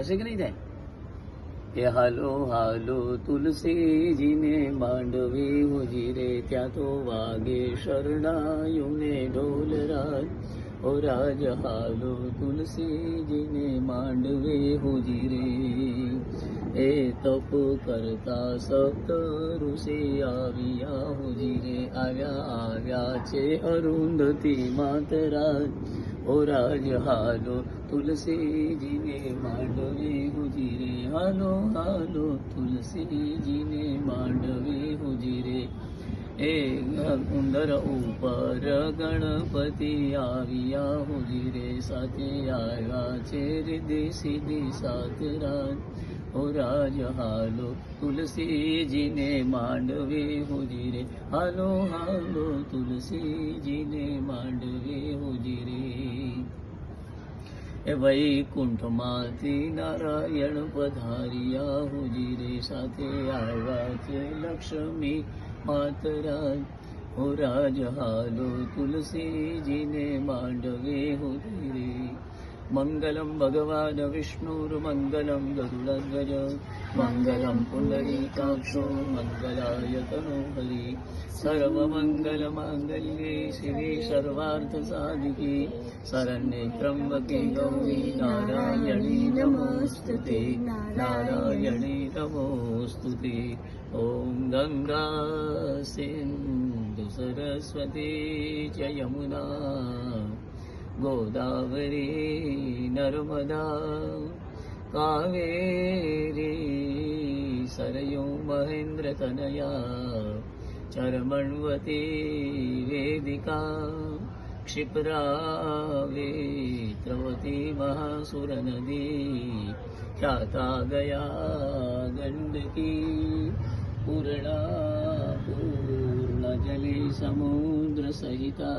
થશે કે નહીં થાય? કે હાલો હાલો, તુલસીજીને માંડવી હોજી રે, ત્યાં તો વાગે શરણાયુને ઢોલ રાજ. ઓ રાજ, હાલો, તુલસીજીને માંડવે હોજી રે. એ તપ કરતા સપ્ત ઋષિ આવ્યા હોજી રે. આવ્યા આવ્યા છે અરુંધતી માતરાજ. ઓ રાજ, હાલો તુલસીજીને માંડવે હુજીરે. હાલો હાલો, તુલસીજીને માંડવે હુજીરે. એ ઉંદર ઉપર ગણપતિ આવ્યા હુજીરે. સાથે આવ્યા છે રીધી સીધી સાત રાત ઓ રાજ, હાલો, તુલસીજીને માંડવે હુજીરે. હાલો હાલો, તુલસીજીને માંડવે હોજી એ વૈકુંઠમાંથી નારાયણ પધાર્યા. હોજી રે સાથે આવ્યા છે લક્ષ્મી માતરાજ હો રાજ હાલો તુલસીજીને માંડવે હોજી મङ्गलं भगवान् विष्णुर्मङ्गलं गरुडध्वज मङ्गलं पुण्डरीकाक्षो मङ्गलाय तनो हरि सर्वमङ्गलमाङ्गल्ये शिवे सर्वार्थसाधिके। शरण्ये त्र्यम्बके गौरी नारायणी नमोऽस्तु ते नारायणी नमोऽस्तु ते ॐ गङ्गा सिन्धु सरस्वती च यमुना गोदावरी नर्मदा कावेरी सरयू महेन्द्रतनया चर्मण्वती वेदिका क्षिप्रा वेत्रवती महासुरनदी ख्याता गया गण्डकी पूर्णा पूर्णजले समुद्रसहिता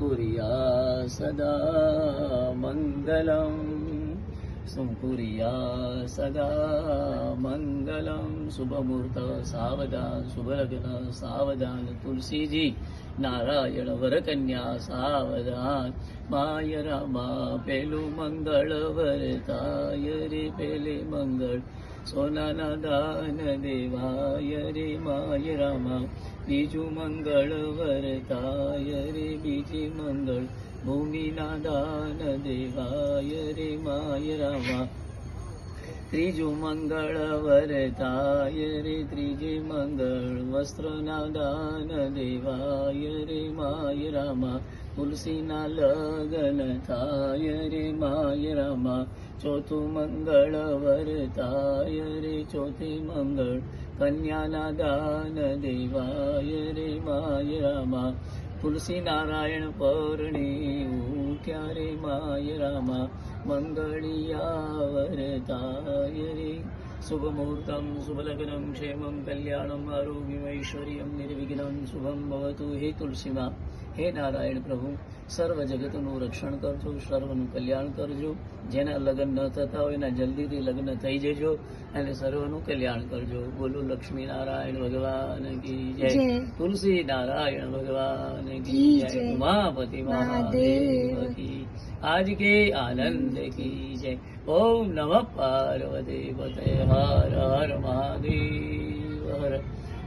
कुर्या सदा मङ्गलम्। सुं कुर्या सदा मङ्गलं शुभमुहूर्त सावधान शुभलग्न सावधान तुलसीजी नारायण वरकन्या सावधान। माय रामा पेलु मङ्गल वरताय रे पेले मङ्गल સોનાના દાન દેવાય રે માય રામા બીજું મંગળ વરતાય રે બીજી મંગળ ભૂમિના દાન દેવાય રે માય રામા ત્રીજું મંગળ વરતાય રે ત્રીજે મંગળ વસ્ત્રના દાન દેવાય રે માય રામા તુલસીના લગન થાય રે માય રામા ચોથું મંગળ વરતાય રે ચોથી મંગળ કન્યાના દાન દેવાય રે માય રામા તુલસી નારાયણ પરણી ઉઠ્યા રે માય રામા મંગળિયા વરતાય રે શુભ મુહૂર્તમ શુભ લગ્નમ ક્ષેમમ કલ્યાણમ આરોગ્યમૈશ્વર્યમ નિર્વિઘ્નમ શુભમ ભવતુ હે તુલસીમાં હે નારાયણ પ્રભુ સર્વ જગતનું રક્ષણ કરજો સર્વનું કલ્યાણ કરજો. જેના લગ્ન ન થતા હોય એના જલ્દીથી લગ્ન થઈ જજો અને સર્વનું કલ્યાણ કરજો. બોલો લક્ષ્મી નારાયણ ભગવાન કી જય. તુલસી નારાયણ ભગવાન કી જય. ઉમાપતિ મહાદેવ. કી. આજ કે આનંદ કી જય. ઓમ નમઃ પાર્વતી પતે હર હર મહાદેવ.